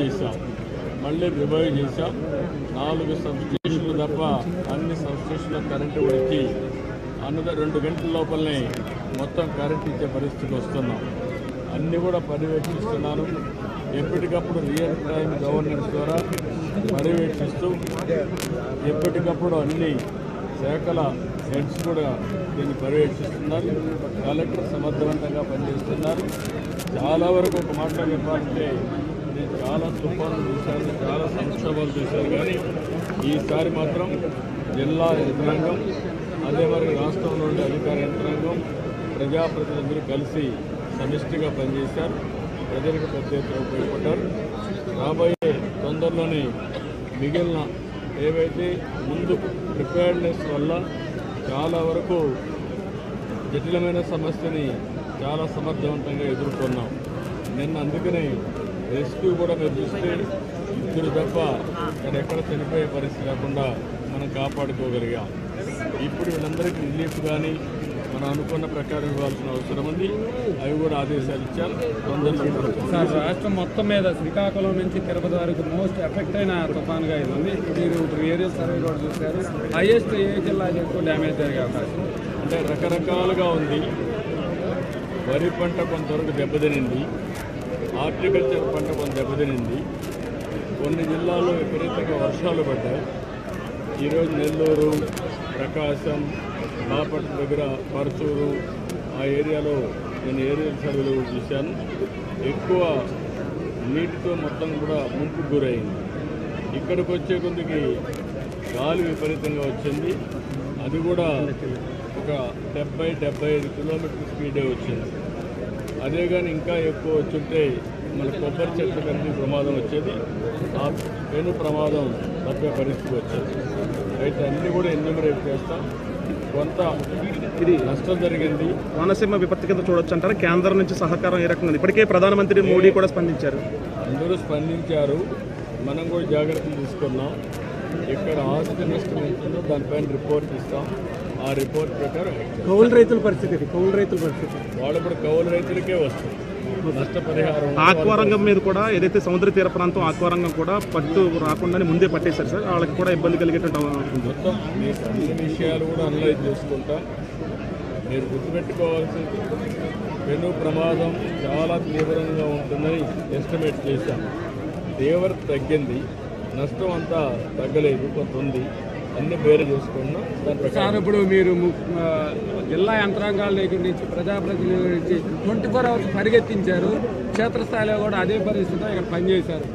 చేశాం. మళ్ళీ రివైవ్ చేశాం. నాలుగు సబ్స్టేషన్లు తప్ప అన్ని సబ్స్టేషన్ల కరెంటు వచ్చి అన్నద రెండు గంటల లోపలనే మొత్తం కరెంట్ ఇచ్చే పరిస్థితికి వస్తున్నాం. అన్నీ కూడా పర్యవేక్షిస్తున్నాను. ఎప్పటికప్పుడు రియల్ టైం గవర్నెన్స్ ద్వారా పర్యవేక్షిస్తూ ఎప్పటికప్పుడు అన్ని శాఖల హెడ్స్ కూడా దీన్ని పర్యవేక్షిస్తున్నారు. కలెక్టర్ సమర్థవంతంగా పనిచేస్తున్నారు. చాలా వరకు ఒక మాట చెప్పాలంటే నేను చాలా తుఫాన్లు చూశాను చాలా సంక్షోభాలు చూశారు కానీ ఈసారి మాత్రం జిల్లా యంత్రాంగం అదే మరి రాష్ట్రంలో ఉండే అధికార యంత్రాంగం ప్రజాప్రతినిధులు కలిసి సమిష్టిగా పనిచేశారు. ప్రజలకు పెద్ద ఎత్తున ఉపయోగపడ్డారు. రాబోయే తొందరలోనే మిగిలిన ఏవైతే ముందు ప్రిపేర్డ్నెస్ వల్ల చాలా వరకు జటిలమైన సమస్యని చాలా సమర్థవంతంగా ఎదుర్కొన్నాం. నిన్న అందుకనే రెస్క్యూ కూడా మీరు చూస్తే ఇద్దరు తప్ప ఇక్కడ ఎక్కడ చనిపోయే పరిస్థితి లేకుండా మనం కాపాడుకోగలిగాం. ఇప్పుడు వీళ్ళందరికీ రిలీఫ్ కానీ మనం అనుకున్న ప్రకారం ఇవ్వాల్సిన అవసరం ఉంది. అవి కూడా ఆదేశాలు ఇచ్చారు. సార్ రాష్ట్రం మొత్తం మీద శ్రీకాకుళం నుంచి తిరుపతి వరకు మోస్ట్ ఎఫెక్ట్ అయిన తుఫాన్గా ఇది ఉంది. మీరు ఇప్పుడు ఏరియల్ సర్వే కూడా చూశారు. హైయెస్ట్ ఏ జిల్లాకి ఎక్కువ డ్యామేజ్ జరిగే అవకాశం? అంటే రకరకాలుగా ఉంది. వరి పంట కొంతవరకు దెబ్బతినింది. హార్టికల్చర్ పంట కొంత దెబ్బతినింది. కొన్ని జిల్లాల్లో విపరీతంగా వర్షాలు పడ్డాయి. ఈరోజు నెల్లూరు ప్రకాశం బాపట్ల దగ్గర పరచూరు ఆ ఏరియాలో నేను ఏరియల్ సర్వేలు చూశాను. ఎక్కువ నీటితో మొత్తం కూడా ముంపు గురైంది. ఇక్కడికి వచ్చే కొద్దికి గాలి విపరీతంగా వచ్చింది. అది కూడా ఒక డెబ్బై డెబ్బై ఐదు కిలోమీటర్ స్పీడే వచ్చింది. అదే కానీ ఇంకా ఎక్కువ వచ్చుంటే మన కొబ్బరి చెట్ల కలిసి ప్రమాదం వచ్చేది. ఆ పెను ప్రమాదం తప్పే పరిస్థితి వచ్చేది. అయితే అన్నీ కూడా ఎన్యూమరేట్ చేస్తాం? కొంత ఇది నష్టం జరిగింది. కోనసీమ విపత్తు కింద చూడొచ్చు అంటారా? కేంద్రం నుంచి సహకారం ఏ రకంగా? ఇప్పటికే ప్రధానమంత్రి మోడీ కూడా స్పందించారు. అందరూ స్పందించారు. మనం కూడా జాగ్రత్తలు తీసుకున్నాం ఇక్కడ ఆస్తి నష్టం ఎంతుందో దానిపైన రిపోర్ట్ ఇస్తాం. ఆ రిపోర్ట్ ప్రకారం కౌలు రైతుల పరిస్థితి కౌలు రైతుల పరిస్థితి. వాళ్ళు ఇప్పుడు కౌలు రైతులకే వస్తుంది నష్టపరిహారం ఆక్వారంగం మీద కూడా ఏదైతే సముద్ర తీర ప్రాంతం ఆక్వారంగం కూడా పట్టు రాకుండానే ముందే పట్టేశారు సార్. వాళ్ళకి కూడా ఇబ్బంది కలిగేటువంటి ఉంది. మొత్తం మీకు అన్ని విషయాలు కూడా అనలైజ్ చేసుకుంటా మీరు గుర్తుపెట్టుకోవాల్సింది పెను ప్రమాదం చాలా తీవ్రంగా ఉంటుందని ఎస్టిమేట్ చేశాం తీవ్రత తగ్గింది నష్టం అంతా తగ్గలేదు కొంత ఉంది. అన్ని బేరు చూసుకున్నాం సార్ ఇప్పుడు మీరు జిల్లా యంత్రాంగాల దగ్గర నుంచి ప్రజాప్రతినిధుల నుంచి ట్వంటీ ఫోర్ అవర్స్ పరిగెత్తించారు. క్షేత్రస్థాయిలో కూడా అదే పరిస్థితిలో ఇక్కడ పనిచేశారు.